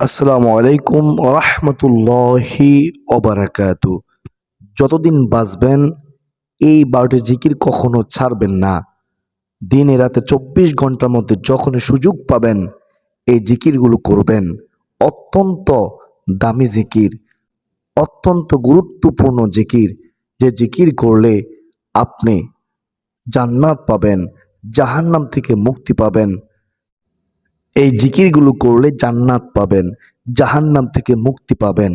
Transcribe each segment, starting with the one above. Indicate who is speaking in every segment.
Speaker 1: আসসালামু আলাইকুম রহমতুল্লাহি ওবারাকাতু। যতদিন বাঁচবেন, এই বারোটি জিকির কখনো ছাড়বেন না। দিনে রাতে চব্বিশ ঘণ্টার মধ্যে যখনই সুযোগ পাবেন, এই জিকিরগুলো করবেন। অত্যন্ত দামি জিকির, অত্যন্ত গুরুত্বপূর্ণ জিকির। যে জিকির করলে আপনি জান্নাত পাবেন, জাহান্নাম থেকে মুক্তি পাবেন। এই জিকিরগুলো করলে জান্নাত পাবেন, জাহান্নাম থেকে মুক্তি পাবেন,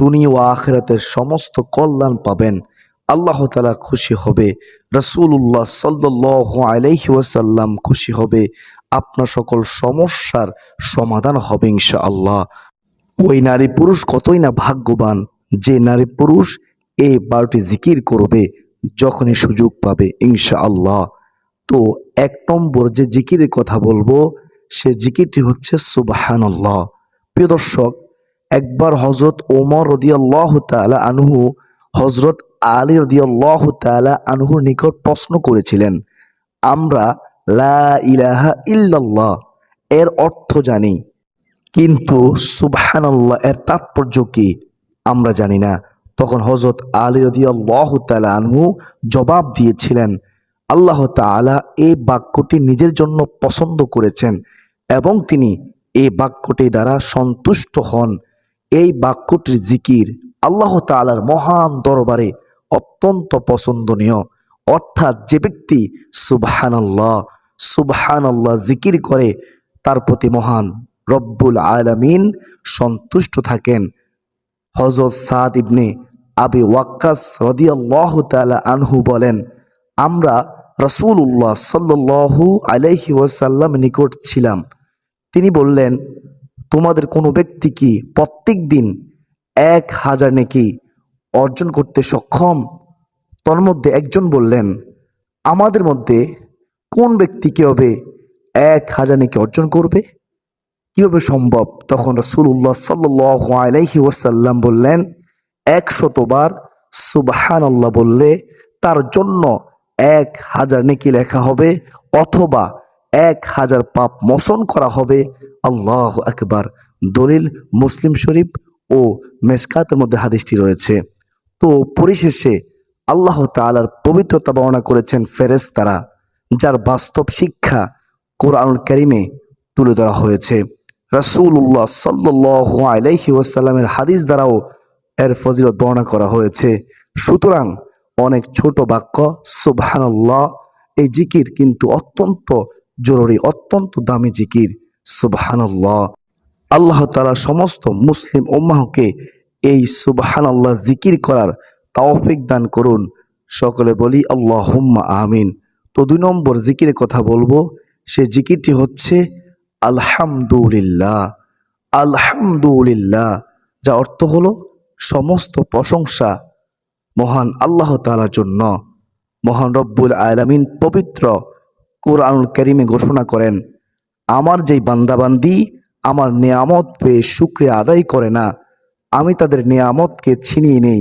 Speaker 1: দুনিয়া ও আখেরাতের সমস্ত কল্যাণ পাবেন। আল্লাহ তালা খুশি হবে রসুল্লাহ সাল্লাহ আলাইহি ওয়াসাল্লাম খুশি হবে, আপনার সকল সমস্যার সমাধান হবে ইনশা আল্লাহ ওই নারী পুরুষ কতই না ভাগ্যবান, যে নারী পুরুষ এই বারোটি জিকির করবে, যখনই সুযোগ পাবে ইনশা আল্লাহ তো এক নম্বর যে জিকিরের কথা বলব সে জিকিরটি হচ্ছে সুবাহানল্লাহ। প্রিয় দর্শক, একবার হজরত ওমর রদিয়াল্লাহ তালা আনহু হজরত আলী রদিয়াল্লাহ তালা আনহুর নিকট প্রশ্ন করেছিলেন, আমরা লা ইলাহা ইল্লাল্লাহ, এর অর্থ জানি, কিন্তু সুবহানাল্লাহ, এর তাৎপর্য কি, আমরা জানি না। তখন হজরত আলী রদিয়াল্লাহ তালা আনহু জবাব দিয়েছিলেন, আল্লাহ তাআলা এই বাক্যটি নিজের জন্য পছন্দ করেছেন এবং তিনি এই বাক্যটি দ্বারা সন্তুষ্ট হন। এই বাক্যটির জিকির আল্লাহ তাআলার মহান দরবারে অত্যন্ত পছন্দনীয়। অর্থাৎ যে ব্যক্তি সুবহানাল্লাহ সুবহানাল্লাহ জিকির করে, তার প্রতি মহান রব্বুল আলামিন সন্তুষ্ট থাকেন। হজরত সাদ ইবনে আবি ওয়াক্কাস রদিয়াল্লাহ তাআলা আনহু বলেন, আমরা রসুল্লাহ সাল্লু আলাইহি ওয়াসাল্লাম নিকট ছিলাম। তিনি বললেন, তোমাদের কোনো ব্যক্তি কি প্রত্যেক দিন এক হাজার নেকি অর্জন করতে সক্ষম? তোর মধ্যে একজন বললেন, আমাদের মধ্যে কোন ব্যক্তি কি হবে এক হাজার নেকি অর্জন করবে? কীভাবে সম্ভব? তখন রসুল্লাহ সাল্লাহ আলাইহি ওয়াসাল্লাম বললেন একশতবার সুবাহান আল্লাহ বললে তার জন্য এক হাজার নেকি লেখা হবে অথবা এক হাজার পাপ মোচন করা হবে। আল্লাহ আকবার। দলিল মুসলিম শরীফ ও মেসকাতের মধ্যে হাদিসটি রয়েছে। তো পরিশেষে আল্লাহ তালার পবিত্রতা বর্ণনা করেছেন ফেরেশতারা, যার বাস্তব শিক্ষা কোরআনুল করিমে তুলে ধরা হয়েছে। রাসূলুল্লাহ সাল্লাহ আলাইহি ওয়াসাল্লামের হাদিস দ্বারাও এর ফজিলত বর্ণনা করা হয়েছে। সুতরাং অনেক ছোট বাক্য, সুবহানাল্লাহ, এই জিকির কিন্তু অত্যন্ত জরুরি, অত্যন্ত দামি জিকির। সুবহানাল্লাহ। আল্লাহ তাআলা সমস্ত মুসলিম উম্মাহকে এই সুবহানাল্লাহ জিকির করার তাওফিক দান করুন। সকলে বলি আল্লাহুম্মা আমিন। তো দুই নম্বর জিকিরের কথা বলব, সে জিকিরটি হচ্ছে আলহামদুলিল্লাহ। আলহামদুলিল্লাহ, যা অর্থ হলো সমস্ত প্রশংসা মহান আল্লাহ তাআলার জন্য। মহান রব্বুল আলামিন পবিত্র কোরআনুল করিমে ঘোষণা করেন, আমার যেই বান্দাবান্দি আমার নিয়ামত পেয়ে শুক্রিয়া আদায় করে না, আমি তাদের নিয়ামতকে ছিনিয়ে নেই।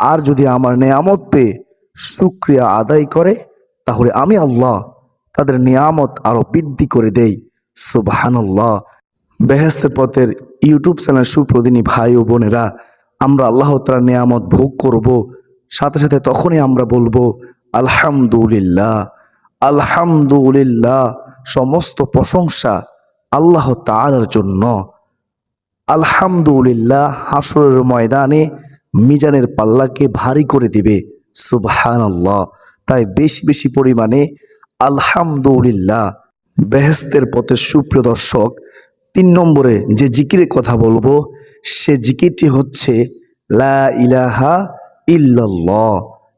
Speaker 1: আর যদি আমার নিয়ামত পেয়ে শুক্রিয়া আদায় করে, তাহলে আমি আল্লাহ তাদের নিয়ামত আরও বৃদ্ধি করে দেই। সুবহানাল্লাহ। বেহেস্তের পথের ইউটিউব চ্যানেল সুপ্রদিনী ভাই ও বোনেরা, আমরা আল্লাহ তালার নিয়ামত ভোগ করব, সাথে সাথে তখনই আমরা বলব, আলহামদুলিল্লাহ। আলহামদুলিল্লাহ, সমস্ত প্রশংসা আল্লাহ তালার জন্য। আলহামদুলিল্লাহ, হাসরের ময়দানে মিজানের পাল্লাকে ভারী করে দিবে। সুবহান আল্লাহ তাই বেশি বেশি পরিমাণে আলহামদুলিল্লাহ বেহেস্তের পথে সুপ্রিয় দর্শক, তিন নম্বরে যে জিকিরের কথা বলব, সে জিকিরটি হচ্ছে, লা ইলাহা ইল্লাল্লাহ,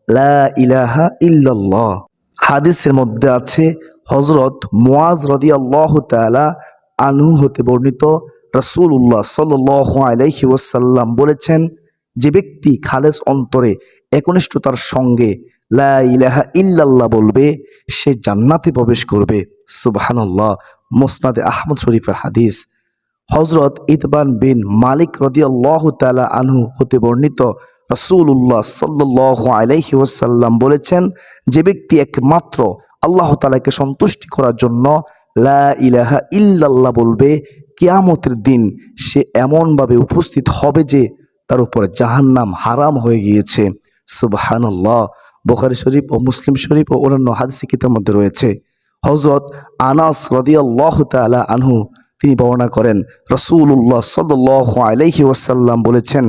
Speaker 1: লা ইলাহা ইল্লাল্লাহ। হাদিসের মধ্যে আছে হজরত মুয়াজ রদিয়াল্লাহ তাআলা আনহু হতে বর্ণিত রাসূলুল্লাহ সাল্লাল্লাহু আলাইহি ওয়াসাল্লাম বলেছেন, যে ব্যক্তি খালেস অন্তরে একনিষ্ঠতার সঙ্গে লা ইলাহা ইল্লাল্লাহ বলবে, সে জান্নাতে প্রবেশ করবে। সুবহানাল্লাহ, মোসনাদে আহমদ শরীফের হাদিস। হজরত ইতবান বিন মালিক রদিয়াল্লাহ তালা আনহু হতে বর্ণিত রসুল্লাহ সাল্লাহ আলাইহি ওয়াসাল্লাম বলেছেন, যে ব্যক্তি একমাত্র আল্লাহ তালাকে সন্তুষ্টি করার জন্য লা ইলাহা ইল্লাল্লাহ বলবে, কেয়ামতের দিন সে এমনভাবে উপস্থিত হবে যে তার উপর জাহান্নাম হারাম হয়ে গিয়েছে। সুবহানাল্লাহ। বোখারি শরীফ ও মুসলিম শরীফ ও অন্যান্য হাদিসি কিতাবের মধ্যে রয়েছে। হজরত আনাস রদিয়াল্লাহ তালা আনহু, তিনি বর্ণনা করেন রসুল্লাহ সাল্লাহ আলাইহি ওয়াসাল্লাম বলেছেন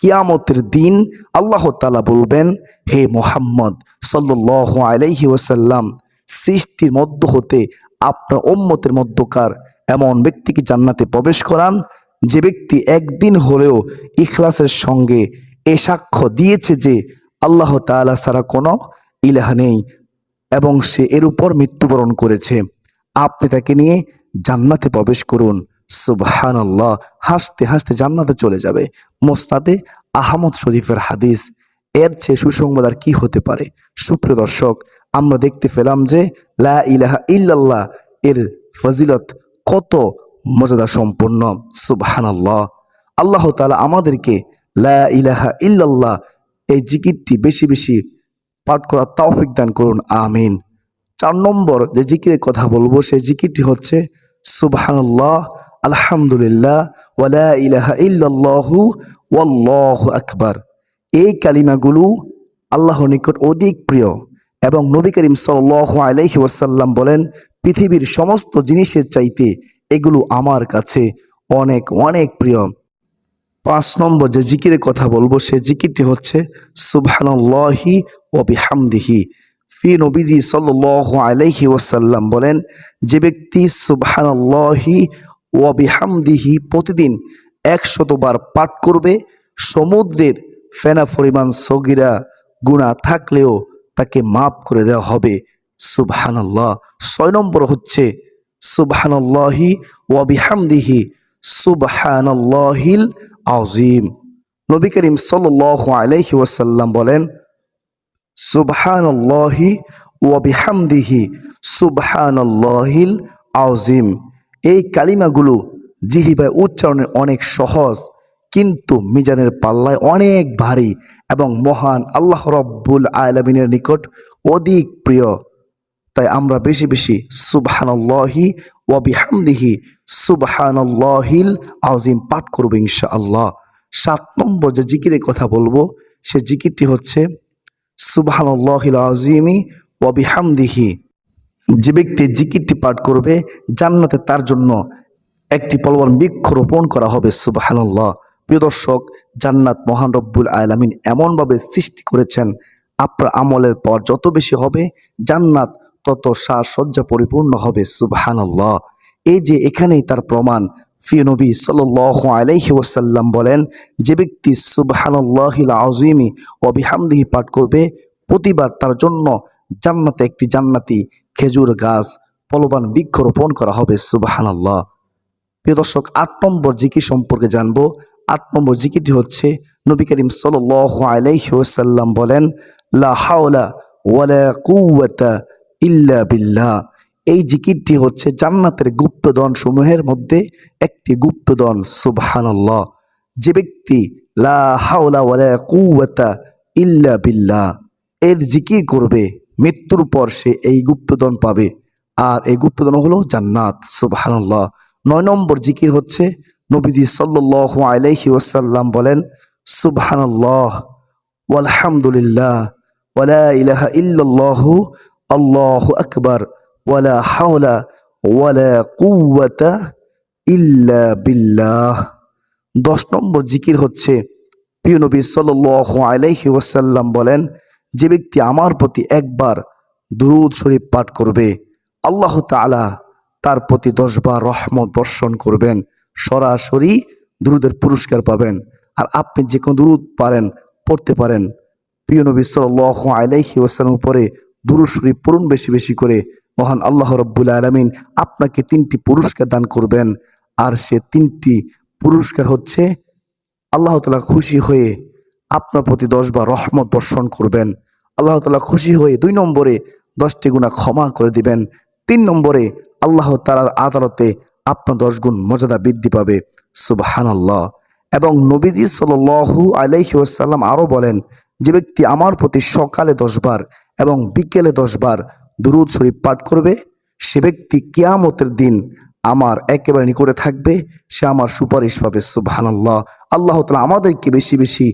Speaker 1: কিয়ামতের দিন আল্লাহ তালা বলবেন, হে মোহাম্মদ সাল্লাহ আলাইহি ওয়াসাল্লাম, সৃষ্টির মধ্য হতে আপনার ওম্মতের মধ্যকার এমন ব্যক্তিকে জান্নাতে প্রবেশ করান, যে ব্যক্তি একদিন হলেও ইখলাসের সঙ্গে এ সাক্ষ্য দিয়েছে যে আল্লাহ তাআলা সারা কোনো ইলাহা নেই এবং সে এর উপর মৃত্যুবরণ করেছে। আপনি তাকে নিয়ে জান্নাতে প্রবেশ করুন। সুবহান হাসতে হাসতে জান্নাতে চলে যাবে। মোসনাদে আহমদ শরীফের হাদিস, এর চেয়ে সুসংবাদ আর কি হতে পারে? সুপ্রিয় দর্শক, আমরা দেখতে পেলাম যে লা ইলাহা ইল্লাল্লাহ, এর ফজিলত কত মর্যাদা সম্পন্ন সুবহান আল্লাহ আল্লাহ তাআলা আমাদেরকে লা ইলাহা ইল্লাল্লাহ, এই জিকিরটি বেশি বেশি পাঠ করার তৌফিক দান করুন, আমিন। চার নম্বর যে জিকিরের কথা বলব, সেই জিকিরটি হচ্ছে সুবহানাল্লাহ আলহামদুলিল্লাহ ওয়ালা ইলাহা ইল্লাল্লাহু, ওয়াল্লাহু আকবার। এই কালিমাগুলো আল্লাহর নিকট অধিক প্রিয় এবং নবী করিম সাল্লাল্লাহু আলাইহি ওয়াসাল্লাম বলেন, পৃথিবীর সমস্ত জিনিসের চাইতে এগুলো আমার কাছে অনেক অনেক প্রিয়। পাঁচ নম্বর যে জিকিরের কথা বলব, সে জিকিরটি হচ্ছে, সুবহানাল্লাহি বিহামদিহি। ফি নবীজি সাল্লাল্লাহু আলাইহি ওয়াসাল্লাম বলেন, যে ব্যক্তি সুবহানাল্লাহি ও বিহামদিহি প্রতিদিন একশতবার পাঠ করবে। সমুদ্রের ফেনা পরিমাণ সগিরা গুণা থাকলেও তাকে মাফ করে দেওয়া হবে। সুবহানাল্লাহ। ছয় নম্বর হচ্ছে, সুবহানাল্লাহি ওয়া বিহামদিহি সুবহানাল্লাহিল আযীম। নবী করিম সাল্লাল্লাহু আলাইহি ওয়াসাল্লাম বলেন, সুবহানাল্লাহি ওয়া বিহামদিহি সুবহানাল্লাহিল আযীম। এই কালিমাগুলো জিহিবায় উচ্চারণে অনেক সহজ, কিন্তু মিজানের পাল্লায় অনেক ভারী এবং মহান আল্লাহ রব্বুল আলমিনের নিকট অধিক প্রিয়। তাই আমরা বেশি বেশি সুবহানাল্লাহি ওয়া বিহামদিহি সুবহানাল্লাহিল আযীম পাঠ করব ইনশা আল্লাহ সাত নম্বর যে জিকিরের কথা বলব, সে জিকিরটি হচ্ছে সুবহানাল্লাহিল ওয়া বিহামদিহি। যে ব্যক্তি জিকিরটি পাঠ করবে, জান্নাতে তার জন্য একটি পলবন বৃক্ষ রোপণ করা হবে, সুবহানাল্লাহ। প্রিয় দর্শক, জান্নাত মহান রব্বুল আলামিন এমনভাবে সৃষ্টি করেছেন, আপনার আমলের পর যত বেশি হবে, জান্নাত তত সাজসজ্জা পরিপূর্ণ হবে, সুবহানাল্লাহ। এই যে এখানেই তার প্রমাণ, প্রিয় নবী সাল্লাল্লাহু আলাইহি ওয়াসাল্লাম বলেন, যে ব্যক্তি সুবহানাল্লাহিল আযীমি ওয়া বিহামদিহি পাঠ করবে, প্রতিবার তার জন্য জান্নাতে একটি জান্নাতি খেজুর গাছ ফলবান বৃক্ষ রোপণ করা হবে, সুবহানাল্লাহ। প্রিয় দর্শক, আট নম্বর জিকির সম্পর্কে জানব। আট নম্বর জিকিরটি হচ্ছে, নবী করিম সাল্লাল্লাহু আলাইহি ওয়াসাল্লাম বলেন, লা হাওলা ইল্লা বিল্লাহ। এই জিকিরটি হচ্ছে জান্নাতের গুপ্তধন সমূহের মধ্যে একটি গুপ্তধন, সুবহানাল্লাহ। যে ব্যক্তি লা হাওলা ওয়ালা কুওয়াতা ইল্লা বিল্লাহ, এর জিকির করবে মৃত্যুর পর সে এই গুপ্তধন পাবে। আর এই গুপ্তধন হলো জান্নাত, সুবহানাল্লাহ। নয় নম্বর জিকির হচ্ছে, নবীজি সাল্লাল্লাহু আলাইহি ওয়াসাল্লাম বলেন, সুবহানাল্লাহ, ওয়ালহামদুলিল্লাহ, ওয়ালা ইলাহা ইল্লাল্লাহ, আল্লাহু আকবার, ওয়ালা হাওলা, ওয়ালা কুওয়াতা ইল্লা বিল্লাহ। দশ নম্বর জিকির হচ্ছে, প্রিয় নবী সাল্লাল্লাহু আলাইহি ওয়াসাল্লাম বলেন যে ব্যক্তি আমার প্রতি একবার দুরুদ শরীফ পাঠ করবে, আল্লাহ তাআলা তার প্রতি দশবার রহমত বর্ষণ করবেন, সরাসরি দুরুদের পুরস্কার পাবেন। আর আপনি যে কোনো দুরুদ পারেন, পড়তে পারেন। প্রিয় নবী সাল্লাল্লাহু আলাইহি ওয়াসাল্লাম উপরে দুরুদ শরীফ পড়ুন বেশি বেশি করে। মহান আল্লাহ রব্বুল আলমিন আপনাকে তিনটি পুরস্কার দান করবেন। আর সে তিনটি পুরস্কার হচ্ছে, আল্লাহ তালা খুশি হয়ে আপনার প্রতি দশবার রহমত বর্ষণ করবেন। আল্লাহ তালা খুশি হয়ে দুই নম্বরে দশটি গুণা ক্ষমা করে দিবেন। তিন নম্বরে আল্লাহ তালার আদালতে আপনার দশ গুণ মর্যাদা বৃদ্ধি পাবে। সুবাহান আল্লাহ এবং নবীজি সাল্লু আলাইহি ওয়াসাল্লাম আরও বলেন, যে ব্যক্তি আমার প্রতি সকালে দশবার এবং বিকেলে দশবার দুরুদ শরীফ পাঠ করবে, সে ব্যক্তি কিয়ামতের দিন আমার একেবারে নিকটে থাকবে, সে আমার সুপারিশ পাবে। সুবহানাল্লাহ। আল্লাহ তালা আমাদেরকে বেশি বেশি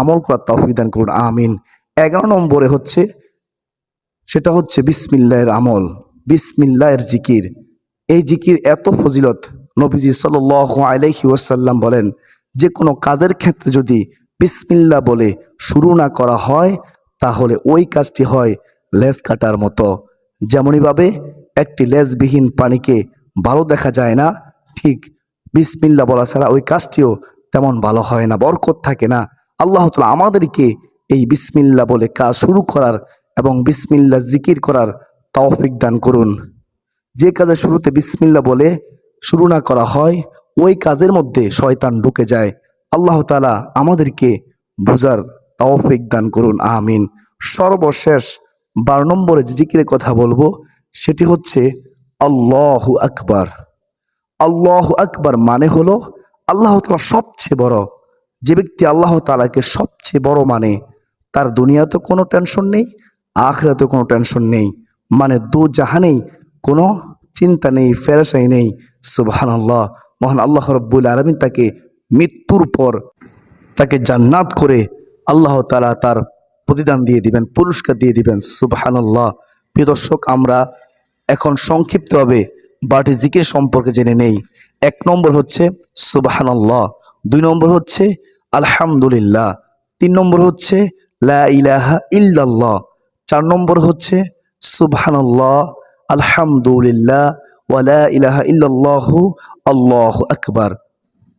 Speaker 1: আমল করার তৌফিক দান করুন, আমিন। এগারো নম্বরে হচ্ছে, সেটা হচ্ছে বিসমিল্লাহের আমল, বিসমিল্লাহের জিকির। এই জিকির এত ফজিলত, নবীজি সাল আলাইহি ওয়াসাল্লাম বলেন যে কোনো কাজের ক্ষেত্রে যদি বিসমিল্লা বলে শুরু না করা হয়, তাহলে ওই কাজটি হয় লেজ কাটার মতো। যেমনইভাবে একটি লেজবিহীন প্রাণীকে ভালো দেখা যায় না, ঠিক বিসমিল্লা বলা ছাড়া ওই কাজটিও তেমন ভালো হয় না, বরকত থাকে না। আল্লাহ তালা আমাদেরকে এই বিসমিল্লা বলে কাজ শুরু করার এবং বিসমিল্লা জিকির করার তৌফিক দান করুন। যে কাজের শুরুতে বিসমিল্লা বলে শুরু না করা হয়, ওই কাজের মধ্যে শয়তান ঢুকে যায়। আল্লাহ তালা আমাদেরকে বুঝার তৌফিক দান করুন, আমিন। সর্বশেষ বারো নম্বরে যে জিকিরের কথা বলব, সেটি হচ্ছে আল্লাহ আকবার। আল্লাহ আকবার মানে হলো আল্লাহ তালা সবচেয়ে বড় যে ব্যক্তি আল্লাহ তালাকে সবচেয়ে বড় মানে তার দুনিয়াতে কোনো টেনশন নেই, আখরাতে কোনো টেনশন নেই। মানে দু জাহানেই কোনো চিন্তা নেই ফেরাসাই নেই। সুবাহান আল্লাহ মহান আল্লাহ রব্বুল আলমিন তাকে মৃত্যুর পর তাকে জান্নাত করে আল্লাহ তালা তার প্রতিদান দিয়ে দিবেন, পুরস্কার দিয়ে দিবেন। সুবাহান আল্লাহ প্রিয় দর্শক, আমরা এখন সংক্ষিপ্তভাবে বাটি জিকির সম্পর্কে জেনে নেই। এক নম্বর হচ্ছে সুবাহান আল্লাহ দুই নম্বর হচ্ছে আলহামদুলিল্লাহ। তিন নম্বর হচ্ছে, লা ইলাহা ইল্লাল্লাহ। চার নম্বর হচ্ছে সুবহান আল্লাহ আলহামদুলিল্লাহ ওয়ালা ইলাহা ইল্লাল্লাহু, আল্লাহ আকবার।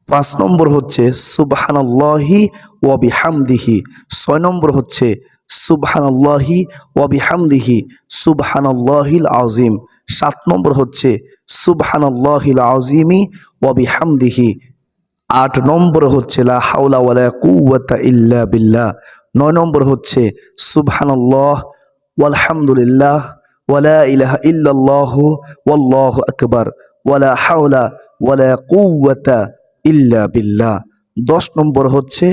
Speaker 1: পাঁচ নম্বর হচ্ছে, সুবহানাল্লাহি ওয়া বিহামদিহি। ছয় নম্বর হচ্ছে, সুবহানাল্লাহি ওয়া বিহামদিহি, সুবহানাল্লাহিল আযীম। সাত নম্বর হচ্ছে, সুবহানাল্লাহিল আযীমি ওয়া বিহামদিহি। আট নম্বর হচ্ছে লা হাওলা ওয়ালা কুওয়াতা ইল্লা বিল্লাহ। নয় নম্বর হচ্ছে, সুবহানাল্লাহ, ওয়ালহামদুলিল্লাহ, ওয়ালা ইলাহা ইল্লাল্লাহু, ওয়াল্লাহু আকবার, ওয়ালা হাওলা ওয়ালা কুওয়াতা ইল্লা বিল্লাহ। দশ নম্বর হচ্ছে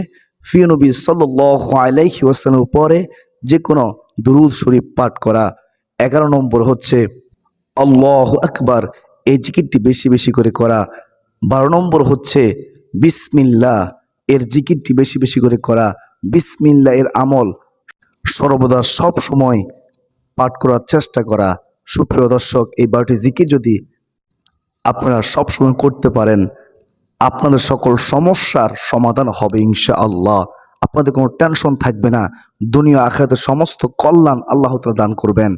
Speaker 1: ফিনবী সাল্লাহ আলাইহি ওয়াসাল্লামের উপরে যে কোনো দুরুদ শরীফ পাঠ করা। এগারো নম্বর হচ্ছে, আল্লাহ আকবার, এই জিকিরটি বেশি বেশি করে করা। বারো নম্বর হচ্ছে বিসমিল্লা এর জিকিরটি বেশি বেশি করে করা বিসমিল্লা এর আমল। সর্বদা সব সময় পাঠ করার চেষ্টা করা। সুপ্রিয় দর্শক, এই বারোটি জিকির যদি আপনারা সবসময় করতে পারেন, আপনাদের সকল সমস্যার সমাধান হবে ইনশা আল্লাহ আপনাদের কোনো টেনশন থাকবে না। দুনিয়া আখেরাতের সমস্ত কল্যাণ আল্লাহ তাআলা দান করবেন।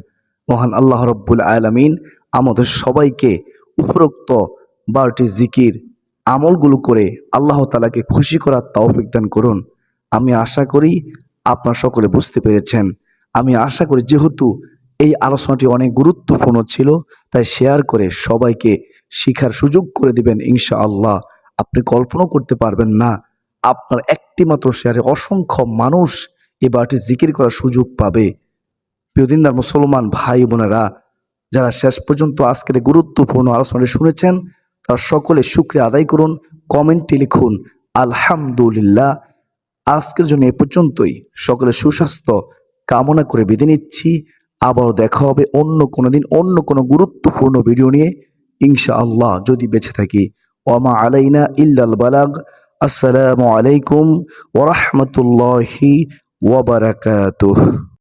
Speaker 1: মহান আল্লাহ রব্বুল আলামিন আমাদের সবাইকে উপরোক্ত বারোটি জিকির আমলগুলো করে আল্লাহ তালাকে খুশি করার তৌফিক দান করুন। আমি আশা করি আপনার সকলে বুঝতে পেরেছেন। আমি আশা করি যেহেতু এই আলোচনাটি অনেক গুরুত্বপূর্ণ ছিল, তাই শেয়ার করে সবাইকে শিখার সুযোগ করে দিবেন ইনশা আল্লাহ আপনি কল্পনা করতে পারবেন না, আপনার একটি মাত্র শেয়ারে অসংখ্য মানুষ এ বারটি জিকির করার সুযোগ পাবে। প্রিয়দিনদার মুসলমান ভাই বোনেরা, যারা শেষ পর্যন্ত আজকের গুরুত্বপূর্ণ আলোচনাটি শুনেছেন তারা সকলে শুক্রিয়া আদায় করুন, কমেন্টে লিখুন, আলহামদুলিল্লাহ। আজকের জন্য এ পর্যন্তই। সকলে সুস্বাস্থ্য কামনা করে বেঁধে নিচ্ছি। আবার দেখা হবে অন্য কোনো দিন, অন্য কোনো গুরুত্বপূর্ণ ভিডিও নিয়ে। ইনশা আল্লাহ যদি বেঁচে থাকি। ওমা আলাইনা ইল্লাল বালাগ। আসসালামু আলাইকুম ওরহমতুল্লাহি ওবরাকাতুহ